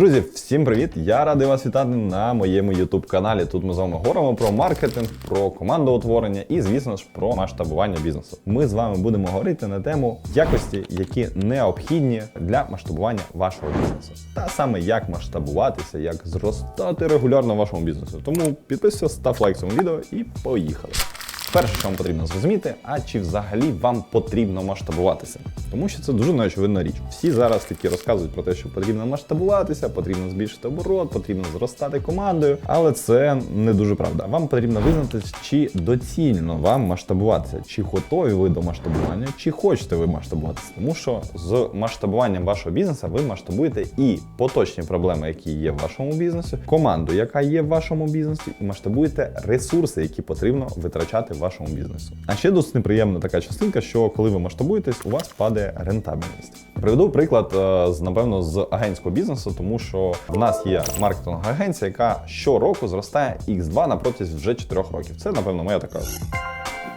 Друзі, всім привіт! Я радий вас вітати на моєму youtube каналі. Тут ми з вами говоримо про маркетинг, про командоутворення і, звісно ж, про масштабування бізнесу. Ми з вами будемо говорити на тему якості, які необхідні для масштабування вашого бізнесу. Та саме як масштабуватися, як зростати регулярно вашому бізнесу. Тому підписуйся, став лайк цьому відео і поїхали. Перше, що вам потрібно зрозуміти, а чи взагалі вам потрібно масштабуватися, тому що це дуже неочевидна річ. Всі зараз такі розказують про те, що потрібно масштабуватися, потрібно збільшити оборот, потрібно зростати командою, але це не дуже правда. Вам потрібно визнати, чи доцільно вам масштабуватися, чи готові ви до масштабування, чи хочете ви масштабуватися. Тому що з масштабуванням вашого бізнесу ви масштабуєте і поточні проблеми, які є в вашому бізнесі, команду, яка є в вашому бізнесі, і масштабуєте ресурси, які потрібно витрачати вашому бізнесу. А ще досить неприємна така частинка, що коли ви масштабуєтесь, у вас падає рентабельність. Приведу приклад е, з напевно з агентського бізнесу, тому що в нас є маркетингова агенція, яка щороку зростає X2 на протязі вже 4 років. Це напевно моя така.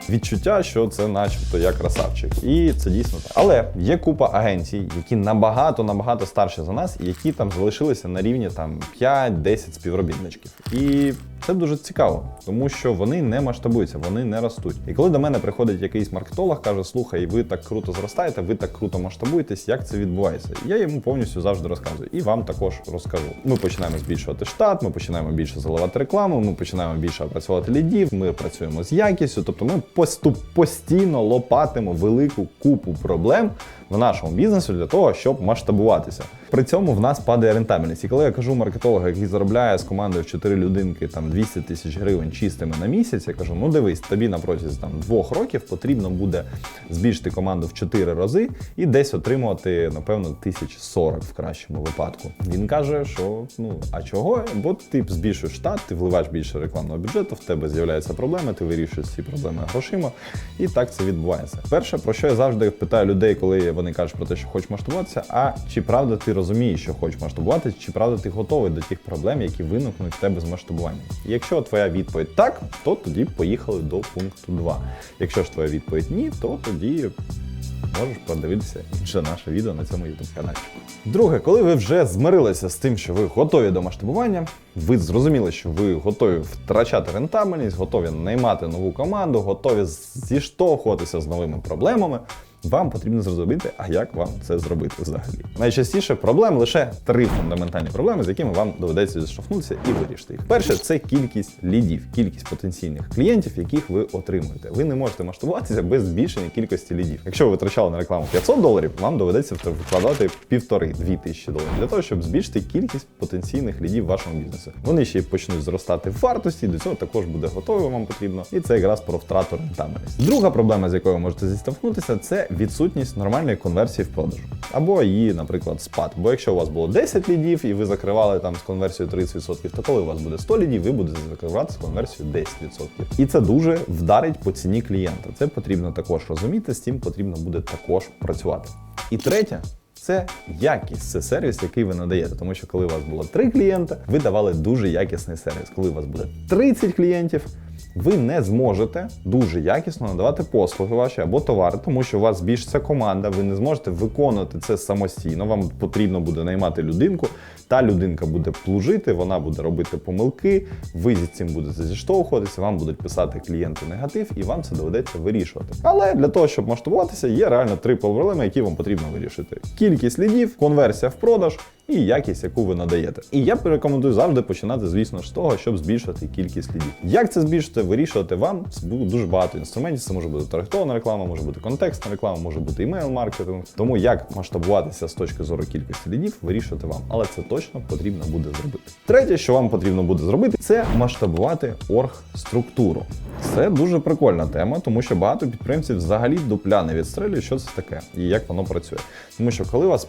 Відчуття, що це начебто я красавчик, і це дійсно так. Але є купа агенцій, які набагато набагато старші за нас, і які там залишилися на рівні там 5-10 співробітничків. І це дуже цікаво, тому що вони не масштабуються, вони не ростуть. І коли до мене приходить якийсь маркетолог, каже: Слухай, ви так круто зростаєте, ви так круто масштабуєтесь, як це відбувається? Я йому повністю завжди розказую. І вам також розкажу. Ми починаємо збільшувати штат, ми починаємо більше заливати рекламу, ми починаємо більше працювати лідів, ми працюємо з якістю. Тобто ми поступ постійно лопатимо велику купу проблем в нашому бізнесі для того, щоб масштабуватися. При цьому в нас падає рентабельність. І коли я кажу маркетологу, який заробляє з командою в 4 людинки там 200 тисяч гривень чистими на місяць, я кажу: ну дивись, тобі на протязі там двох років потрібно буде збільшити команду в 4 рази і десь отримувати, напевно, тисяч 40 в кращому випадку. Він каже, що ну а чого? Бо ти збільшуєш штат, ти вливаєш більше рекламного бюджету, в тебе з'являються проблеми, ти вирішуєш ці проблеми грошима, і так це відбувається. Перше, про що я завжди питаю людей, коли вони кажуть про те, що хочеш масштабуватися, а чи правда ти розумієш, що хочеш масштабуватися, чи правда ти готовий до тих проблем, які виникнуть в тебе з масштабуванням? Якщо твоя відповідь так, то тоді поїхали до пункту 2. Якщо ж твоя відповідь ні, то тоді можеш подивитися інше наше відео на цьому youtube каналі. Друге, коли ви вже змирилися з тим, що ви готові до масштабування, ви зрозуміли, що ви готові втрачати рентабельність, готові наймати нову команду, готові зіштовхуватися з новими проблемами. Вам потрібно зрозуміти, а як вам це зробити взагалі. Найчастіше проблем лише три фундаментальні проблеми, з якими вам доведеться зіштовхнутися і вирішити їх. Перше це кількість лідів, кількість потенційних клієнтів, яких ви отримуєте. Ви не можете масштабуватися без збільшення кількості лідів. Якщо ви витрачали на рекламу 500 доларів, вам доведеться вкладати півтори-дві тисячі доларів для того, щоб збільшити кількість потенційних лідів вашому бізнесі. Вони ще й почнуть зростати в вартості. До цього також буде готово. Вам потрібно, і це якраз про втрату рентабельності. Друга проблема, з якою ви можете зіштовхнутися, це відсутність нормальної конверсії в продажу. Або її, наприклад, спад. Бо якщо у вас було 10 лідів і ви закривали там з конверсією 30%, то коли у вас буде 100 лідів, ви будете закривати з конверсією 10%. І це дуже вдарить по ціні клієнта. Це потрібно також розуміти, з цим потрібно буде також працювати. І третє. Це якість, це сервіс, який ви надаєте. Тому що коли у вас було 3 клієнта, ви давали дуже якісний сервіс. Коли у вас буде 30 клієнтів, ви не зможете дуже якісно надавати послуги ваші або товари, тому що у вас збільшиться команда, ви не зможете виконувати це самостійно. Вам потрібно буде наймати людинку. Та людинка буде плужити, вона буде робити помилки, ви зі цим будете зіштовхуватися, вам будуть писати клієнти негатив, і вам це доведеться вирішувати. Але для того, щоб масштабуватися, є реально три проблеми, які вам потрібно вирішити: кількість лідів, конверсія в продаж. І якість, яку ви надаєте. І я рекомендую завжди починати, звісно з того, щоб збільшувати кількість лідів. Як це збільшити, вирішувати вам буде дуже багато інструментів. Це може бути таргетована реклама, може бути контекстна реклама, може бути імейл-маркетинг. Тому як масштабуватися з точки зору кількості лідів, вирішувати вам. Але це точно потрібно буде зробити. Третє, що вам потрібно буде зробити, це масштабувати орг-структуру. Це дуже прикольна тема, тому що багато підприємців взагалі дупля не відстрелюють, що це таке і як воно працює. Тому що коли у вас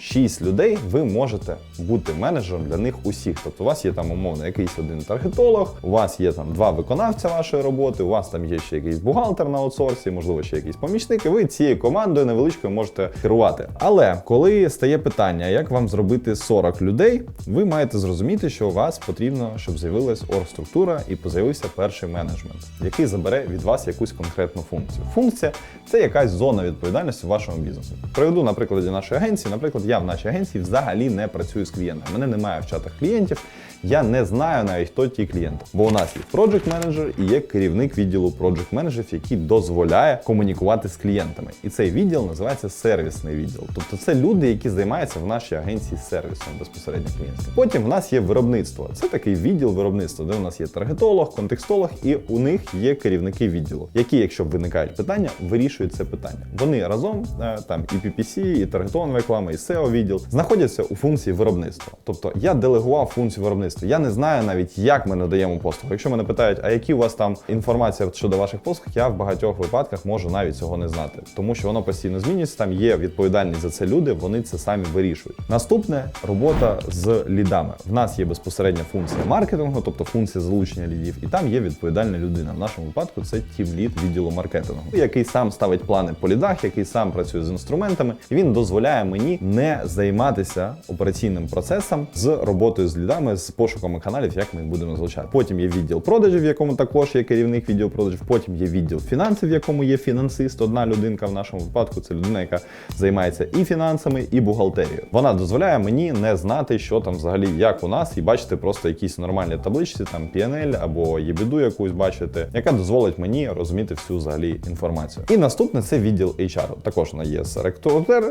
5-6 людей, ви можете бути менеджером для них усіх. Тобто у вас є там умовно якийсь один таргетолог, у вас є там два виконавця вашої роботи, у вас там є ще якийсь бухгалтер на аутсорсі, можливо, ще якийсь помічник, і ви цією командою невеличкою можете керувати. Але коли стає питання, як вам зробити 40 людей, ви маєте зрозуміти, що у вас потрібно, щоб з'явилась оргструктура і з'явився перший менеджмент, який забере від вас якусь конкретну функцію. Функція це якась зона відповідальності в вашому бізнесі. Приведу на прикладі нашої агенції. Наприклад, я в нашій агенції взагалі не працюю з клієнтами. Мене немає в чатах клієнтів. Я не знаю навіть хто ті клієнти. Бо у нас є project менеджер і є керівник відділу project менеджерів, який дозволяє комунікувати з клієнтами. І цей відділ називається сервісний відділ. Тобто це люди, які займаються в нашій агенції сервісом безпосередньо клієнтським. Потім в нас є виробництво. Це такий відділ виробництва, де у нас є таргетолог, контекстолог, і у них є керівники відділу, які, якщо виникають питання, вирішують це питання. Вони разом е, там і PPC, і таргетована реклама, і SEO відділ знаходяться у функції виробництва. Тобто я делегував функцію виробництва. Я не знаю навіть, як ми надаємо послуги. Якщо мене питають, а які у вас там інформація щодо ваших послуг, я в багатьох випадках можу навіть цього не знати, тому що воно постійно змінюється. Там є відповідальність за це люди, вони це самі вирішують. Наступне робота з лідами. В нас є безпосередня функція маркетингу, тобто функція залучення лідів, і там є відповідальна людина. В нашому випадку це тім-лід відділу маркетингу, який сам ставить плани по лідах, який сам працює з інструментами, і він дозволяє мені не займатися операційним процесом з роботою з лідами, з пошуками каналів, як ми їх будемо залучати. Потім є відділ продажів, в якому також є керівник відділу продажів. Потім є відділ фінансів, в якому є фінансист. Одна людинка в нашому випадку це людина, яка займається і фінансами, і бухгалтерією. Вона дозволяє мені не знати, що там взагалі як у нас, і бачити просто якісь нормальні табличці, там PNL або єбіду якусь бачити, яка дозволить мені розуміти всю взагалі інформацію. І наступне це відділ HR. Також на є ректор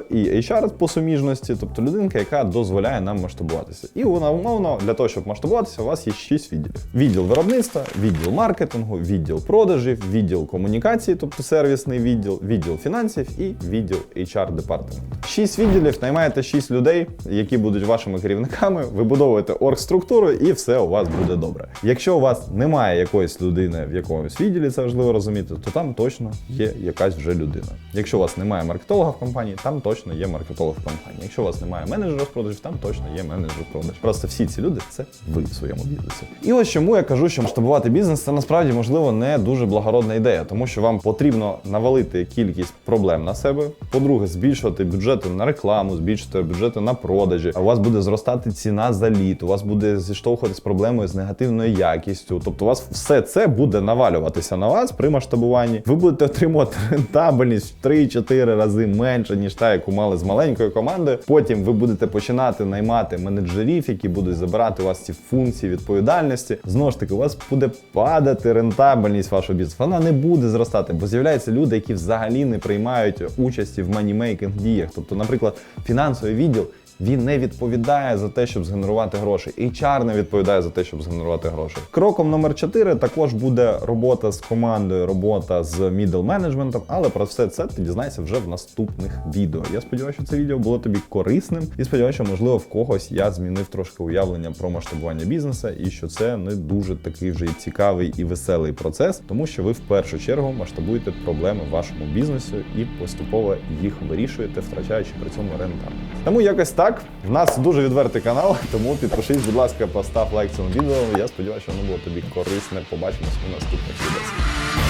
і HR по суміжності, тобто людинка, яка дозволяє нам масштабуватися. І вона умовно для того, щоб масштабуватися, у вас є 6 відділів: відділ виробництва, відділ маркетингу, відділ продажів, відділ комунікації, тобто сервісний відділ, відділ фінансів і відділ HR департаменту. Шість відділів наймаєте 6 людей, які будуть вашими керівниками, вибудовуєте оргструктуру, і все у вас буде добре. Якщо у вас немає якоїсь людини в якомусь відділі, це важливо розуміти, то там точно є якась вже людина. Якщо у вас немає маркетолога в компанії, там точно є маркетолог в компанії. Якщо у вас немає менеджера з продажів, там точно є менеджер продажів. Просто всі ці люди це ви в своєму бізнесі. І ось чому я кажу, що масштабувати бізнес це насправді можливо не дуже благородна ідея, тому що вам потрібно навалити кількість проблем на себе. По-друге, збільшувати бюджети на рекламу, збільшувати бюджети на продажі. А у вас буде зростати ціна за лід, у вас буде зіштовхуватися проблемою з негативною якістю. Тобто, у вас все це буде навалюватися на вас при масштабуванні. Ви будете отримувати рентабельність в 3-4 рази менше, ніж та, яку мали з маленькою командою. Потім ви будете починати наймати менеджерів, які будуть забирати у вас ці функції відповідальності. Знову ж таки, у вас буде падати рентабельність вашого бізнесу. Вона не буде зростати, бо з'являються люди, які взагалі не приймають участі в манімейкінг діях. Тобто, наприклад, фінансовий відділ. Він не відповідає за те, щоб згенерувати гроші. HR не відповідає за те, щоб згенерувати гроші. Кроком номер 4 також буде робота з командою, робота з middle менеджментом, але про все це ти дізнаєшся вже в наступних відео. Я сподіваюся, що це відео було тобі корисним, і сподіваюся, що можливо в когось я змінив трошки уявлення про масштабування бізнесу, і що це не дуже такий вже і цікавий і веселий процес, тому що ви в першу чергу масштабуєте проблеми в вашому бізнесі і поступово їх вирішуєте, втрачаючи при цьому рентабельність. Тому якось так. В нас дуже відвертий канал, тому підпишись, будь ласка, постав лайк цьому відео. Я сподіваюся, що воно було тобі корисне. Побачимось у наступних відео.